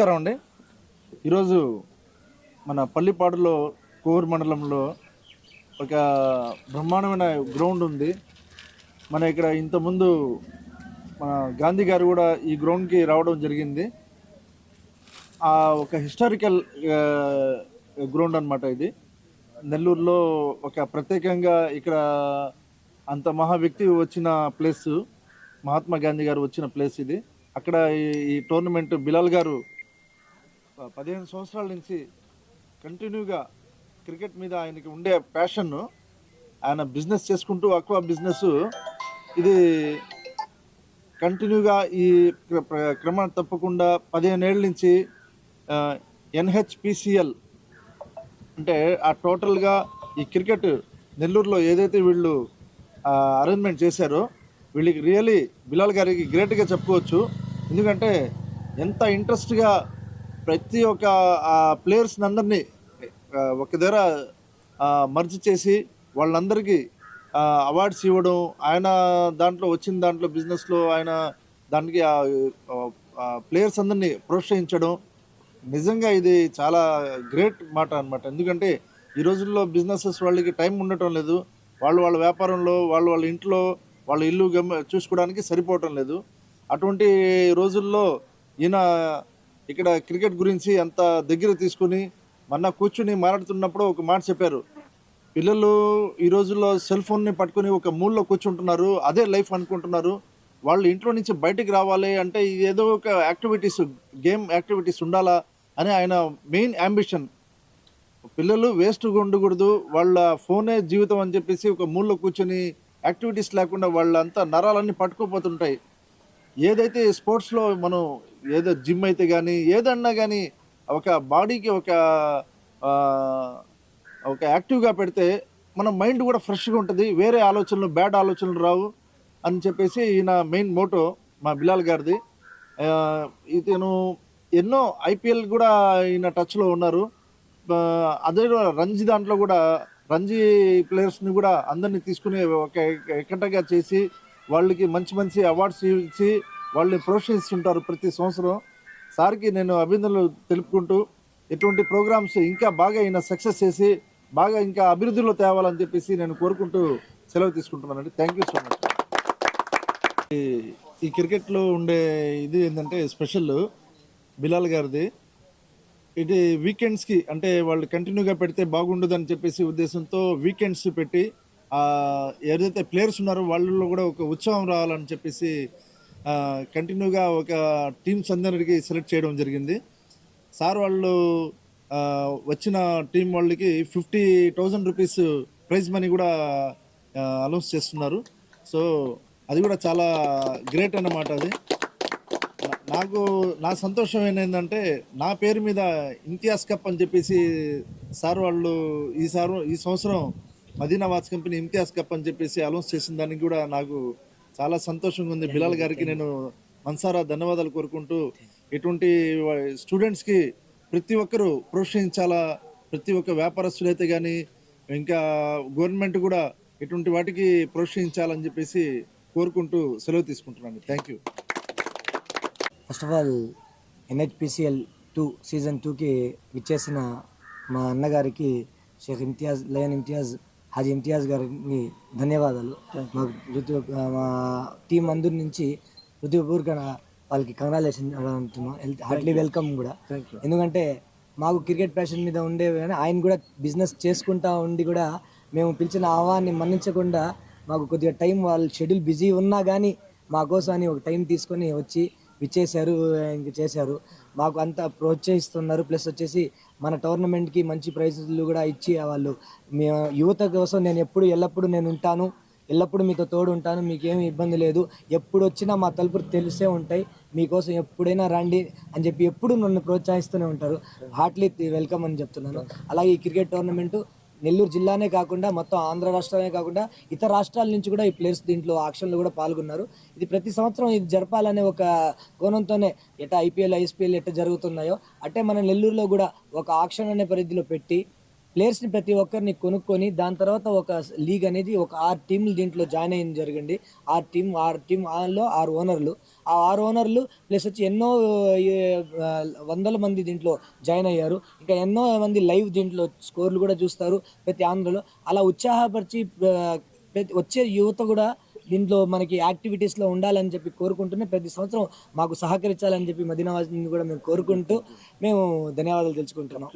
నమస్కారం అండి. ఈరోజు మన పల్లిపాడులో కోవూరు మండలంలో ఒక బ్రహ్మాండమైన గ్రౌండ్ ఉంది. మన ఇక్కడ ఇంతకుముందు మన గాంధీ గారు కూడా ఈ గ్రౌండ్కి రావడం జరిగింది. ఆ ఒక హిస్టారికల్ గ్రౌండ్ అనమాట ఇది. నెల్లూరులో ఒక ప్రత్యేకంగా ఇక్కడ అంత మహా వ్యక్తి వచ్చిన ప్లేస్ మహాత్మా గాంధీ గారు వచ్చిన ప్లేస్ ఇది. అక్కడ ఈ- టోర్నమెంట్ బిలాల్ గారు పదిహేను సంవత్సరాల నుంచి కంటిన్యూగా క్రికెట్ మీద ఆయనకి ఉండే ప్యాషన్ను ఆయన బిజినెస్ చేసుకుంటూ అక్వా బిజినెస్ ఇది కంటిన్యూగా ఈ క్రమం తప్పకుండా పదిహేను ఏళ్ళ నుంచి ఎన్హెచ్పిసిఎల్ అంటే ఆ టోటల్గా ఈ క్రికెట్ నెల్లూరులో ఏదైతే వీళ్ళు అరేంజ్మెంట్ చేశారో వీళ్ళకి రియలీ బిలాల్ గారికి గ్రేట్గా చెప్పుకోవచ్చు. ఎందుకంటే ఎంత ఇంట్రెస్ట్గా ప్రతి ఒక్క ప్లేయర్స్ని అందరినీ ఒక దగ్గర మర్జ్ చేసి వాళ్ళందరికీ అవార్డ్స్ ఇవ్వడం ఆయన దాంట్లో వచ్చిన దాంట్లో బిజినెస్లో ఆయన దానికి ప్లేయర్స్ అందరినీ ప్రోత్సహించడం నిజంగా ఇది చాలా గ్రేట్ మాట అన్నమాట. ఎందుకంటే ఈ రోజుల్లో బిజినెసెస్ వాళ్ళకి టైం ఉండటం లేదు. వాళ్ళు వాళ్ళ వ్యాపారంలో వాళ్ళు వాళ్ళ ఇంట్లో వాళ్ళ ఇల్లు గమ్ చూసుకోవడానికి సరిపోవటం లేదు. అటువంటి రోజుల్లో ఈయన ఇక్కడ క్రికెట్ గురించి అంత దగ్గర తీసుకుని మొన్న కూర్చుని మాట్లాడుతున్నప్పుడు ఒక మాట చెప్పారు. పిల్లలు ఈ రోజుల్లో సెల్ ఫోన్ని పట్టుకొని ఒక మూల్లో కూర్చుంటున్నారు అదే లైఫ్ అనుకుంటున్నారు. వాళ్ళు ఇంట్లో నుంచి బయటికి రావాలి అంటే ఏదో ఒక యాక్టివిటీస్ గేమ్ యాక్టివిటీస్ ఉండాలా అని ఆయన మెయిన్ అంబిషన్. పిల్లలు వేస్ట్ ఉండకూడదు వాళ్ళ ఫోనే జీవితం అని చెప్పేసి ఒక మూల్లో కూర్చొని యాక్టివిటీస్ లేకుండా వాళ్ళంతా నరాలన్నీ పట్టుకోపోతుంటాయి. ఏదైతే స్పోర్ట్స్లో మనం ఏదో జిమ్ అయితే కానీ ఏదన్నా కానీ ఒక బాడీకి ఒక ఒక యాక్టివ్గా పెడితే మన మైండ్ కూడా ఫ్రెష్గా ఉంటుంది. వేరే ఆలోచనలు బ్యాడ్ ఆలోచనలు రావు అని చెప్పేసి ఈయన మెయిన్ మోటో మా బిలాల్ గారిది. ఇతను ఎన్నో ఐపీఎల్ కూడా ఈయన టచ్లో ఉన్నారు. అదే రంజీ దాంట్లో కూడా రంజీ ప్లేయర్స్ని కూడా అందరినీ తీసుకుని ఒక ఎక్కటగా చేసి వాళ్ళకి మంచి మంచి అవార్డ్స్ ఇచ్చి వాళ్ళని ప్రోత్సహిస్తుంటారు ప్రతి సంవత్సరం. సార్కి నేను అభినందనలు తెలుపుకుంటూ ఇటువంటి ప్రోగ్రామ్స్ ఇంకా బాగా ఈయన సక్సెస్ చేసి బాగా ఇంకా అభివృద్ధిలో తేవాలని చెప్పేసి నేను కోరుకుంటూ సెలవు తీసుకుంటున్నానండి. థ్యాంక్ యూ సో మచ్ ఈ- ఈ క్రికెట్లో ఉండే ఇది ఏంటంటే స్పెషల్ బిలాల్ గారిది. ఇది వీకెండ్స్కి అంటే వాళ్ళు కంటిన్యూగా పెడితే బాగుండదు అని చెప్పేసి ఉద్దేశంతో వీకెండ్స్ పెట్టి ఆ, ఏదైతే ప్లేయర్స్ ఉన్నారో వాళ్ళలో కూడా ఒక ఉత్సవం రావాలని చెప్పేసి కంటిన్యూగా ఒక టీమ్స్ అందరికి సెలెక్ట్ చేయడం జరిగింది. సార్ వాళ్ళు వచ్చిన టీం వాళ్ళకి fifty thousand rupees prize money కూడా అనౌన్స్ చేస్తున్నారు. సో అది కూడా చాలా గ్రేట్ అన్నమాట అది. నాకు నా సంతోషం ఏంటంటే నా పేరు మీద ఇంతియాజ్ కప్ అని చెప్పేసి సార్ వాళ్ళు ఈ సార్ ఈ సంవత్సరం Madina watch company Imtiaz cup అని చెప్పేసి అనౌన్స్ చేసిన దానికి కూడా నాకు చాలా సంతోషంగా ఉంది. బిలాల్ గారికి నేను మనసారా ధన్యవాదాలు కోరుకుంటూ ఇటువంటి స్టూడెంట్స్కి ప్రతి ఒక్కరూ ప్రోత్సహించాలా? ప్రతి ఒక్క వ్యాపారస్తులు అయితే కానీ ఇంకా గవర్నమెంట్ కూడా ఇటువంటి వాటికి ప్రోత్సహించాలని చెప్పేసి కోరుకుంటూ సెలవు తీసుకుంటున్నాను. Thank you. First of all NHPCL two season టూకి విచ్చేసిన మా అన్నగారికి షేక్ ఇమ్తియాజ్ లయన్ ఇమ్తియాజ్ హాజీ ఇమ్తియాజ్ గారికి ధన్యవాదాలు. మా ఋతు మా టీం అందరి నుంచి హృదయపూర్వక వాళ్ళకి కంగ్రాచులేషన్ హార్ట్లీ వెల్కమ్ కూడా. ఎందుకంటే మాకు క్రికెట్ ప్యాషన్ మీద ఉండే కానీ ఆయన కూడా బిజినెస్ చేసుకుంటా ఉండి కూడా మేము పిలిచిన ఆహ్వాన్ని మన్నించకుండా మాకు కొద్దిగా టైం వాళ్ళ షెడ్యూల్ బిజీ ఉన్నా కానీ మా కోసం అని ఒక టైం తీసుకొని వచ్చి విచ్చేశారు ఇంక చేశారు. మాకు అంత ప్రోత్సహిస్తున్నారు. ప్లస్ వచ్చేసి మన టోర్నమెంట్కి మంచి ప్రైజులు కూడా ఇచ్చి వాళ్ళు. మీ యువత కోసం నేను ఎప్పుడు ఎల్లప్పుడూ నేను ఉంటాను. ఎల్లప్పుడూ మీతో తోడు ఉంటాను. మీకేమి ఇబ్బంది లేదు. ఎప్పుడు వచ్చినా మా తలుపులు తెలిసే ఉంటాయి. మీకోసం ఎప్పుడైనా రండి అని చెప్పి ఎప్పుడు నన్ను ప్రోత్సహిస్తూనే ఉంటారు. హార్ట్లీ వెల్కమ్ అని చెప్తున్నాను. అలాగే ఈ క్రికెట్ టోర్నమెంటు నెల్లూరు జిల్లానే కాకుండా మొత్తం ఆంధ్ర రాష్ట్రమే కాకుండా ఇతర రాష్ట్రాల నుంచి కూడా ఈ ప్లేయర్స్ దీంట్లో ఆక్షన్లో కూడా పాల్గొన్నారు. ఇది ప్రతి సంవత్సరం ఇది జరపాలనే ఒక కోణంతోనే ఎట్లా ఐపీఎల్ ఐఎస్పీఎల్ ఎట్లా జరుగుతున్నాయో అట్టే మన నెల్లూరులో కూడా ఒక ఆక్షన్ అనే పరిధిలో పెట్టి ప్లేయర్స్ని ప్రతి ఒక్కరిని కొనుక్కొని దాని తర్వాత ఒక లీగ్ అనేది ఒక ఆరు టీంలు దీంట్లో జాయిన్ అయ్యింది జరిగింది. ఆరు టీం ఆరు టీం ఆలో ఆరు ఓనర్లు. ఆ ఆరు ఓనర్లు ప్లస్ వచ్చి ఎన్నో వందల మంది దీంట్లో జాయిన్ అయ్యారు. ఇంకా ఎన్నో మంది లైవ్ దీంట్లో స్కోర్లు కూడా చూస్తారు ప్రతి ఆంధ్రలో. అలా ఉత్సాహపరిచి ప్రతి వచ్చే యువత కూడా దీంట్లో మనకి యాక్టివిటీస్లో ఉండాలని చెప్పి కోరుకుంటూనే ప్రతి సంవత్సరం మాకు సహకరించాలని చెప్పి మదీనావాసిని కూడా మేము కోరుకుంటూ మేము ధన్యవాదాలు తెలుసుకుంటున్నాం.